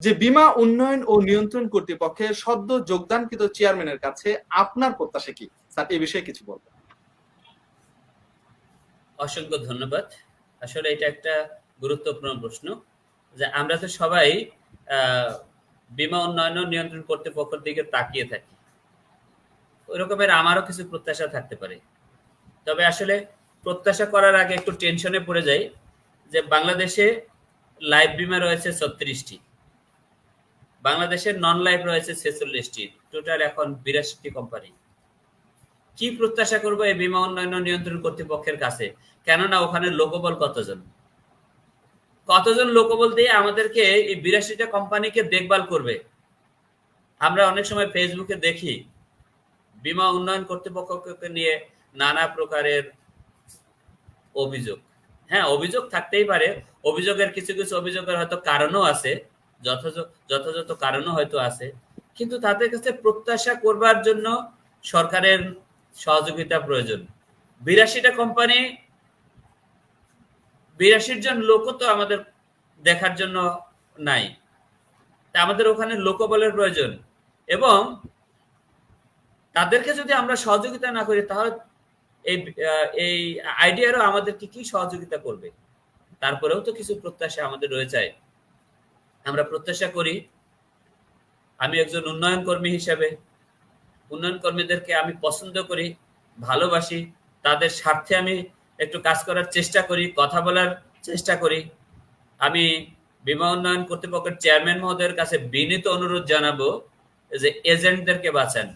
যে বিমা, উন্নয়ন ও নিয়ন্ত্রণ কর্তৃপক্ষের সদ্য যোগদানকৃত চেয়ারম্যানের কাছে আপনার প্রত্যাশা কি? স্যার এই বিষয়ে কিছু বলবেন। অসংখ্য ধন্যবাদ। আসলে এটা একটা গুরুত্বপূর্ণ প্রশ্ন যে আমরা তো সবাই বিমা, উন্নয়ন নিয়ন্ত্রণ কর্তৃপক্ষের দিকে তাকিয়ে থাকি। ওই রকমের আমারও কিছু প্রত্যাশা থাকতে পারে। তবে আসলে প্রত্যাশা করার আগে একটু টেনশনে পড়ে যাই যে বাংলাদেশে লাইফ বিমা রয়েছে ছত্রিশটি। বাংলাদেশের নন লাইফ রয়েছে ছেচল্লিশটি। টোটাল এখন বিরাশিটি কোম্পানি কি প্রত্যাশা করব এই বিমা উন্নয়ন নিয়ন্ত্রণ কর্তৃপক্ষের কাছে? কেননা ওখানে লোকবল কতজন? কতজন লোকবল দিয়ে আমাদেরকে এই বিরাশিটা কোম্পানিকে দেখভাল করবে? আমরা অনেক সময় ফেসবুকে দেখি, বিমা উন্নয়ন কর্তৃপক্ষকে নিয়ে নানা প্রকারের অভিযোগ। হ্যাঁ অভিযোগ থাকতেই পারে। অভিযোগের কিছু কিছু অভিযোগের হয়তো কারণও আছে। যথাযথ কারণও হয়তো আছে। কিন্তু তাদের কাছে প্রত্যাশা করবার জন্য সরকারের সহযোগিতা প্রয়োজন। বিরাশিটা কোম্পানি বিরাশির জন লোকও তো আমাদের দেখার জন্য নাই। তা আমাদের ওখানে লোকবলের প্রয়োজন। এবং তাদেরকে যদি আমরা সহযোগিতা না করি, তাহলে এই এই আইডিয়ারও আমাদেরকে কি সহযোগিতা করবে? তারপরেও তো কিছু প্রত্যাশা আমাদের রয়ে যায়। আমরা প্রত্যাশা করি আমি একজন উন্নয়ন কর্মী হিসেবে, উন্নয়ন কর্মীদেরকে আমি পছন্দ করি, ভালোবাসি, তাদের স্বার্থে আমি একটু কাজ করার চেষ্টা করি, কথা বলার চেষ্টা করি। আমি বিমা উন্নয়ন কর্তৃপক্ষের চেয়ারম্যান মহোদয়ের কাছে বিনীত অনুরোধ জানাব যে এজেন্টদেরকে বাঁচান।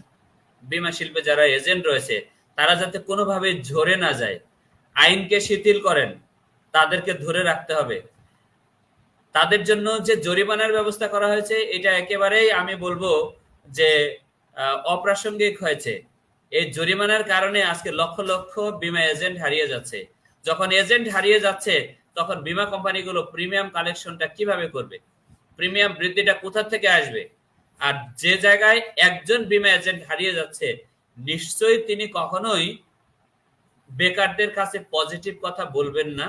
বিমা শিল্পে যারা এজেন্ট রয়েছে, তারা যাতে কোনোভাবে ঝরে না যায়। আইনকে শিথিল করেন, তাদেরকে ধরে রাখতে হবে। তাদের জন্য যে জরিমানার ব্যবস্থা করা হয়েছে, এটা একেবারেই আমি বলব যে অপ্রাসঙ্গিক হয়েছে। এই জরিমানার কারণে আজকে লক্ষ লক্ষ বিমা এজেন্ট হারিয়ে যাচ্ছে। যখন এজেন্ট হারিয়ে যাচ্ছে, তখন বিমা কোম্পানিগুলো প্রিমিয়াম কালেকশনটা কীভাবে করবে? প্রিমিয়াম বৃদ্ধিটা কোথা থেকে আসবে? আর যে জায়গায় একজন বিমা এজেন্ট হারিয়ে যাচ্ছে, নিশ্চয়ই তিনি কখনোই বেকারদের কাছে পজিটিভ কথা বলবেন না।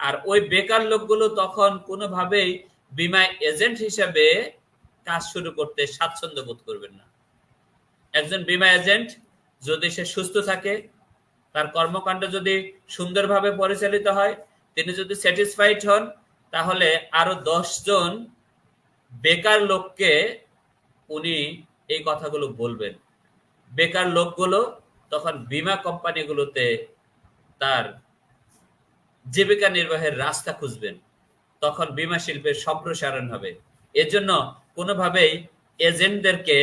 আর ওই বেকার লোকগুলো তখন কোনোভাবেই বিমা এজেন্ট হিসেবে কাজ শুরু করতে স্বাচ্ছন্দ্য বোধ করবেন না। একজন বিমা এজেন্ট যদি সে সুস্থ থাকে, তার কর্মকাণ্ড যদি সুন্দরভাবে পরিচালিত হয়, তিনি যদি স্যাটিসফাইড হন, তাহলে আরও জন বেকার লোককে উনি এই কথাগুলো বলবেন। বেকার লোকগুলো তখন বিমা কোম্পানিগুলোতে তার জীবিকা নির্বাহের রাস্তা খুঁজবেন, তখন বিমা শিল্পের সম্প্রসারণ হবে। এজন্য কোনোভাবেই এজেন্টদেরকে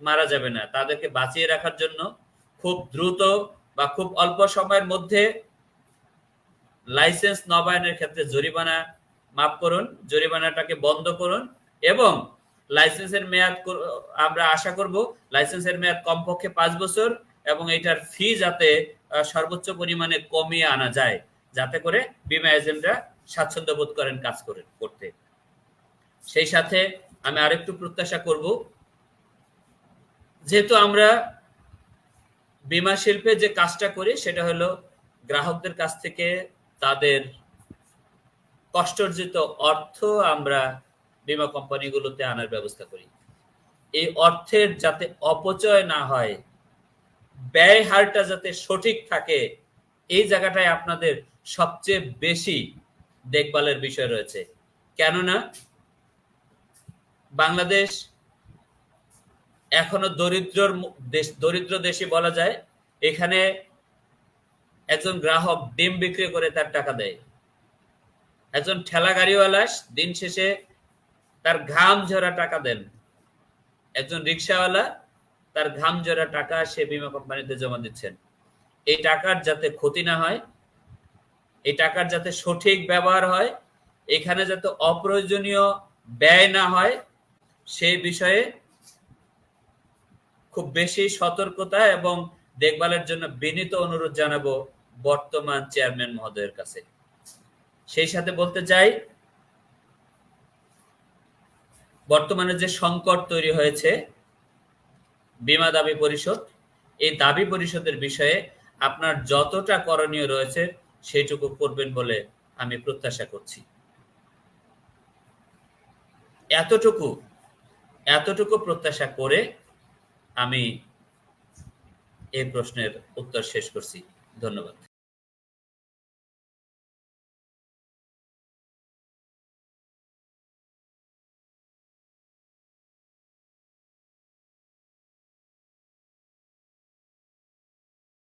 মারা যাবে না। তাদেরকে বাঁচিয়ে রাখার জন্য খুব দ্রুত বা খুব অল্প সময়ের মধ্যে লাইসেন্স নবায়নের ক্ষেত্রে জরিমানা মাফ করুন, জরিমানাটাকে বন্ধ করুন এবং লাইসেন্সের মেয়াদ আমরা আশা করব লাইসেন্সের মেয়াদ কমপক্ষে পাঁচ বছর এবং এটার ফি যাতে সর্বোচ্চ পরিমাণে কমিয়ে আনা যায়। যাতে করে বিমা এজেন্টরা স্বাচ্ছন্দ্য বোধ করেন কাজ করে, করতে। সেই সাথে আমি আরেকটু প্রত্যাশা করব, যেহেতু আমরা বিমা শিল্পে যে কাজটা করি, সেটা হলো গ্রাহকদের কাছ থেকে তাদের কষ্টার্জিত অর্থ আমরা বিমা কোম্পানিগুলোতে আনার ব্যবস্থা করি। এই অর্থের যাতে অপচয় না হয়, ব্যয় হারটা যাতে সঠিক থাকে এই জায়গাটায় আপনাদের সবচেয়ে বেশি দেখভালের বিষয় রয়েছে। কেননা বাংলাদেশ এখনও দরিদ্রর দেশ দরিদ্র দেশে বলা যায়, এখানে একজন গ্রাহক ডিম বিক্রি করে তার টাকা দেয়। একজন ঠেলা গাড়িওয়ালা দিন শেষে তার ঘাম ঝরা টাকা দেন। একজন রিক্সাওয়ালা তার ঘাম ঝরা টাকা সে বিমা কোম্পানিতে জমা দিচ্ছেন। এই টাকার যাতে ক্ষতি না হয়, এই টাকার যাতে সঠিক ব্যবহার হয়, এখানে যাতে অপ্রয়োজনীয় ব্যয় না হয়, সেই বিষয়ে খুব বেশি সতর্কতা এবং দেখভালের জন্য বিনীত অনুরোধ জানাব বর্তমান চেয়ারম্যান মহোদয়ের কাছে। সেই সাথে বলতে চাই, বর্তমানে যে সংকট তৈরি হয়েছে, বিমা দাবি পরিষদ, এই দাবি পরিষদের বিষয়ে আপনার যতটা করণীয় রয়েছে, সেটুকু করবেন বলে আমি প্রত্যাশা করছি। এতটুকু এতটুকু প্রত্যাশা করে আমি এই প্রশ্নের উত্তর শেষ করছি। ধন্যবাদ।